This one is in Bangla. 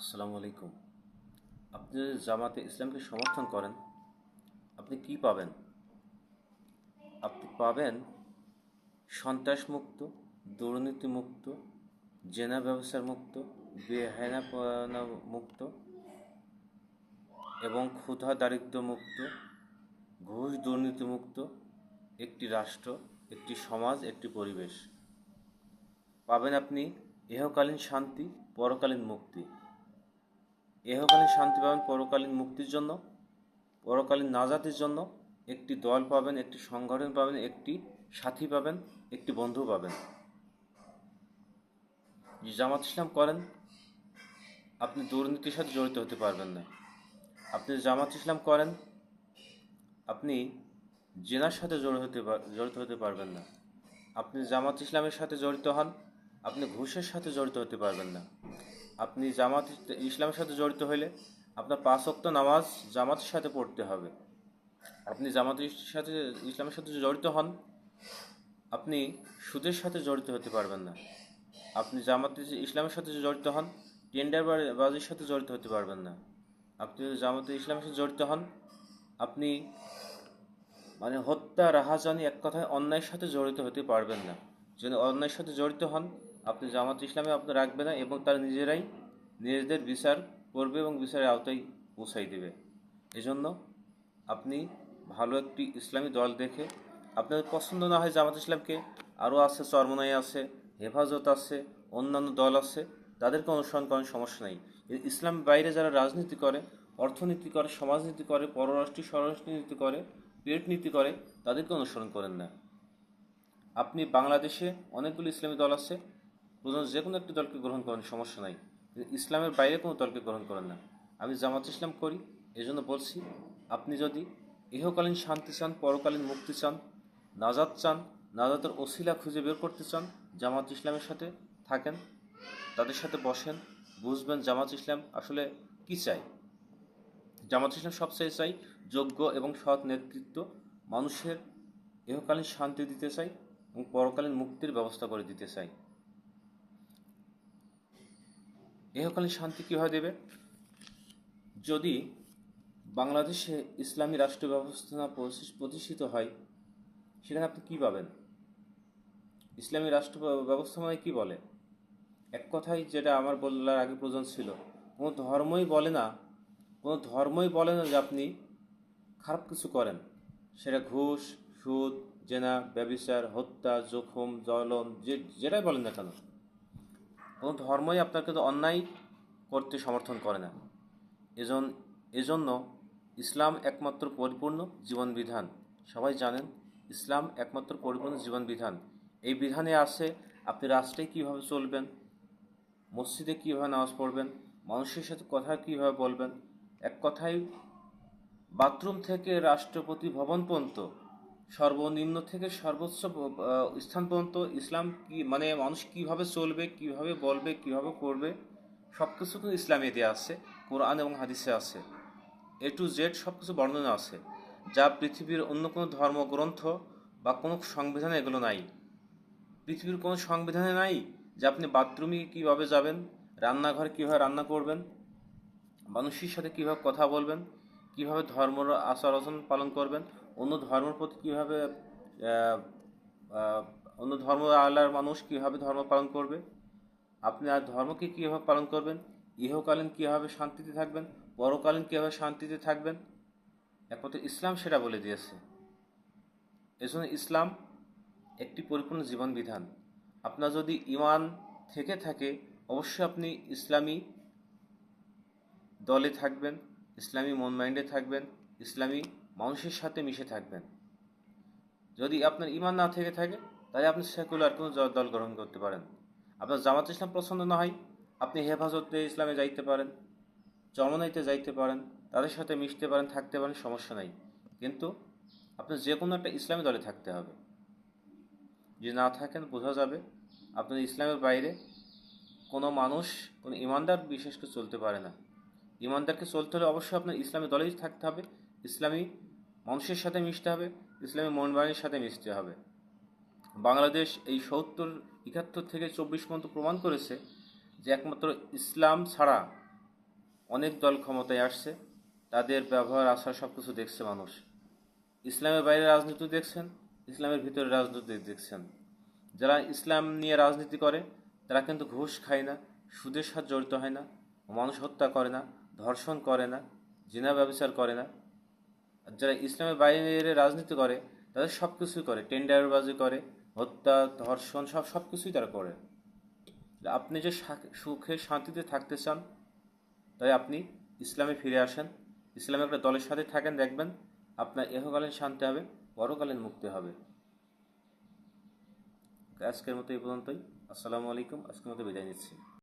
আসসালামু আলাইকুম। আপনি যদি জামাতে ইসলামকে সমর্থন করেন, আপনি কি পাবেন? আপনি পাবেন সন্ত্রাসমুক্ত, দুর্নীতিমুক্ত, জেনা ব্যবসার মুক্ত, বেহায়না মুক্ত এবং ক্ষুধা দারিদ্র মুক্ত, ঘুষ দুর্নীতিমুক্ত একটি রাষ্ট্র, একটি সমাজ, একটি পরিবেশ। পাবেন আপনি ইহকালীন শান্তি, পরকালীন মুক্তি। ইহকালীন শান্তি পাবেন পরকালীন মুক্তির জন্য, পরকালীন নাজাতের জন্য। একটি দল পাবেন, একটি সংগঠন পাবেন, একটি সাথী পাবেন, একটি বন্ধু পাবেন। জামাত ইসলাম করেন, আপনি দুর্নীতির সাথে জড়িত হতে পারবেন না। আপনি জামাত ইসলাম করেন, আপনি জেনার সাথে জড়িত হতে জড়িত হতে পারবেন না। আপনি জামাত ইসলামের সাথে জড়িত হন, আপনি ঘুষের সাথে জড়িত হতে পারবেন না। আপনি জামাত ইসলামের সাথে জড়িত হলে আপনার পাঁচ ওয়াক্ত নামাজ জামাতের সাথে পড়তে হবে। আপনি জামাতের সাথে, ইসলামের সাথে জড়িত হন, আপনি সুদের সাথে জড়িত হতে পারবেন না। আপনি জামাত ইসলামের সাথে জড়িত হন, টেন্ডার বাজির সাথে জড়িত হতে পারবেন না। আপনি যদি জামাতে ইসলামের সাথে জড়িত হন, আপনি মানে হত্যা, রাহাজানি এক কথায় অন্যায়ের সাথে জড়িত হতে পারবেন না। যদি অন্যায়ের সাথে জড়িত হন আপনি জামাত ইসলামে আপনি রাখবে না এবং তারা নিজেরাই নিজেদের বিচার করবে এবং বিচারের আওতায় পৌঁছাই দেবে। এজন্য আপনি ভালো একটি ইসলামী দল দেখে আপনার পছন্দ না হয় জামাত ইসলামকে, আরও আছে, চরমনাই আছে, হেফাজত আছে, অন্যান্য দল আছে, তাদেরকে অনুসরণ করেন সমস্যা নেই। এই ইসলামের বাইরে যারা রাজনীতি করে, অর্থনীতি করে, সমাজনীতি করে পররাষ্ট্রীয় স্বরাষ্ট্রনীতি করে পেট নীতি করে, তাদেরকে অনুসরণ করেন না। আপনি বাংলাদেশে অনেকগুলো ইসলামী দল আছে প্রধান যে কোনো একটি দলকে গ্রহণ করেন, সমস্যা নাই। ইসলামের বাইরে কোনো দলকে গ্রহণ করেন না। আমি জামাত ইসলাম করি, এজন্য বলছি, আপনি যদি ইহকালীন শান্তি চান, পরকালীন মুক্তি চান, নাজাত চান, নাজাতের ওসিলা খুঁজে বের করতে চান, জামাত ইসলামের সাথে থাকেন, তাদের সাথে বসেন, বুঝবেন জামাত ইসলাম আসলে কি চাই জামাত ইসলাম সবচেয়ে চাই যোগ্য এবং সৎ নেতৃত্ব, মানুষের ইহকালীন শান্তি দিতে চাই এবং পরকালীন মুক্তির ব্যবস্থা করে দিতে চাই ইহকালীন শান্তি কীভাবে দেবে? যদি বাংলাদেশে ইসলামী রাষ্ট্র ব্যবস্থা প্রতিষ্ঠ- প্রতিষ্ঠিত হয়, সেখানে আপনি কী পাবেন? ইসলামী রাষ্ট্র ব্যবস্থা মানে কী বলে? এক কথাই যেটা আমার বলার আগে প্রয়োজন ছিল। কোনো ধর্মই বলে না, কোনো ধর্মই বলে না যে আপনি খারাপ কিছু করেন। সেটা ঘুষ, সুদ, জেনা, ব্যবিচার, হত্যা, জখম, জ্বলন যে যেটাই বলেন না কেন। কোনো ধর্মই আপনাকে তো অন্যায় করতে সমর্থন করে না। এজন এজন্য ইসলাম একমাত্র পরিপূর্ণ জীবন বিধান সবাই জানেন, ইসলাম একমাত্র পরিপূর্ণ জীবন বিধান এই বিধানে আছে, আপনি রাষ্ট্রে কীভাবে চলবেন, মসজিদে কীভাবে নামাজ পড়বেন, মানুষের সাথে কথা কীভাবে বলবেন, এক কথায় বাথরুম থেকে রাষ্ট্রপতি ভবন পর্যন্ত সর্বনিম্ন থেকে সর্বোচ্চ স্থান পর্যন্ত ইসলাম কি মানে মানুষ কীভাবে চলবে, কীভাবে বলবে, কীভাবে করবে সব কিছু কিন্তু ইসলামে দেওয়া আছে, কোরআন এবং হাদিসে আছে। এ টু জেড সব কিছু বর্ণনা আছে, যা পৃথিবীর অন্য কোনো ধর্মগ্রন্থ বা কোনো সংবিধানে এগুলো নাই। পৃথিবীর কোনো সংবিধানে নাই যে আপনি বাথরুমে কীভাবে যাবেন, রান্নাঘরে কীভাবে রান্না করবেন, মানুষের সাথে কীভাবে কথা বলবেন, কীভাবে ধর্মর আচার আচরণ পালন করবেন অন্য ধর্মের প্রতি কীভাবে অন্য ধর্ম আল্লাহর মানুষ কীভাবে ধর্ম পালন করবে? আপনি আর ধর্মকে কীভাবে পালন করবেন? ইহকালীন কীভাবে শান্তিতে থাকবেন? পরকালীন কীভাবে শান্তিতে থাকবেন? একমাত্র ইসলাম সেটা বলে দিয়েছে। এজন্য ইসলাম একটি পরিপূর্ণ জীবন বিধান আপনার যদি ইমান থেকে থাকে, অবশ্যই আপনি ইসলামী দলে থাকবেন, ইসলামী মন মাইন্ডে থাকবেন, ইসলামী মানুষের সাথে মিশে থাকবেন। যদি আপনার ইমান না থেকে থাকে, তাহলে আপনি সেকুলার কোনো দল গ্রহণ করতে পারেন। আপনার জামাত ইসলাম পছন্দ না হয়, আপনি হেফাজতে ইসলামে যাইতে পারেন চরমনাইতে যাইতে পারেন, তাদের সাথে মিশতে পারেন, থাকতে পারেন, সমস্যা নাই। কিন্তু আপনার যে কোনো একটা ইসলামী দলে থাকতে হবে। যে না থাকেন, বোঝা যাবে আপনার ইসলামের বাইরে কোনো মানুষ, কোনো ইমানদার বিশেষ করে চলতে পারে না। ইমানদারকে চলতে হলে অবশ্যই আপনার ইসলামী দলেই থাকতে হবে। ইসলামী মানুষের সাথে মিশতে হবে, ইসলামী মন বাহিনীর সাথে মিশতে হবে। বাংলাদেশ এই সত্তর, একাত্তর থেকে চব্বিশ পর্যন্ত প্রমাণ করেছে যে একমাত্র ইসলাম ছাড়া অনেক দল ক্ষমতায় আসছে, তাদের ব্যবহার, আচার সব কিছু দেখছে মানুষ। ইসলামের বাইরে রাজনীতি দেখছেন, ইসলামের ভিতরে রাজনীতি দেখছেন। যারা ইসলাম নিয়ে রাজনীতি করে, তারা কিন্তু ঘুষ খায় না, সুদের সাথে জড়িত হয় না, মানুষ হত্যা করে না, ধর্ষণ করে না, জিনা ব্যবচার করে না। যারা ইসলামের বাইরে রাজনীতি করে, তাদের সব কিছুই করে, টেন্ডারবাজি করে, হত্যা, ধর্ষণ, সব সব কিছুই তারা করে। আপনি যে সুখে, শান্তিতে থাকতে চান তাই আপনি ইসলামে ফিরে আসেন ইসলামের একটা দলের সাথে থাকেন, দেখবেন আপনার এহকালীন শান্তি হবে, পরকালীন মুক্তি হবে। আজকের মতো এই পর্যন্তই। আসসালামু আলাইকুম, আজকের মতো বিদায় নিচ্ছি।